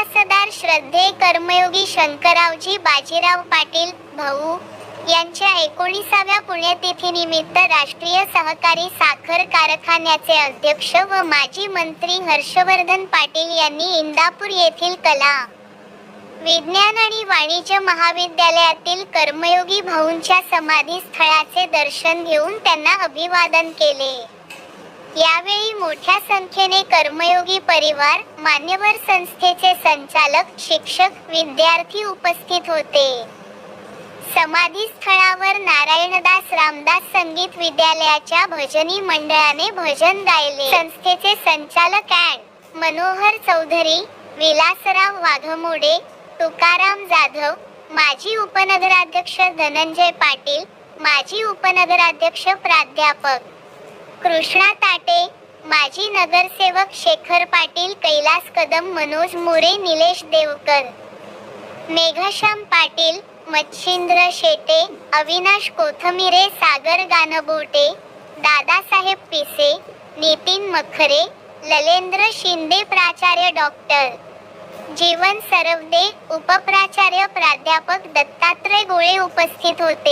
इतिहासदार श्रद्धे कर्मयोगी शंकरावजी बाजीराव पाटील भाऊ यांच्या एकोणीसाव्या पुण्यतिथीनिमित्त राष्ट्रीय सहकारी साखर कारखान्याचे अध्यक्ष व माजी मंत्री हर्षवर्धन पाटील यांनी इंदापूर येथील कला विज्ञान आणि वाणिज्य महाविद्यालयातील कर्मयोगी भाऊंच्या समाधी स्थळाचे दर्शन घेऊन त्यांना अभिवादन केले. यावेळी मोठ्या संख्येने कर्मयोगी परिवार मान्यवर संस्थेचे संचालक शिक्षक विद्यार्थी उपस्थित होते. समाधी स्थळावर नारायणदास रामदास संगीत विद्यालयाच्या भजनी मंडळाने भजन गायले. संस्थेचे संचालक अँड मनोहर चौधरी विलासराव वाघमोडे तुकाराम जाधव माजी उपनगराध्यक्ष धनंजय पाटील माजी उपनगराध्यक्ष प्राध्यापक कृष्णा ताटे माजी नगरसेवक शेखर पाटील कैलास कदम मनोज मोरे निलेश देवकर. मेघश्याम पाटील मच्छिंद्र शेटे अविनाश कोथमिरे सागर गानबोटे दादासाहेब पिसे नितीन मखरे ललेंद्र शिंदे प्राचार्य डॉक्टर. जीवन सरवदे उपप्राचार्य प्राध्यापक दत्तात्रय गोळे उपस्थित होते.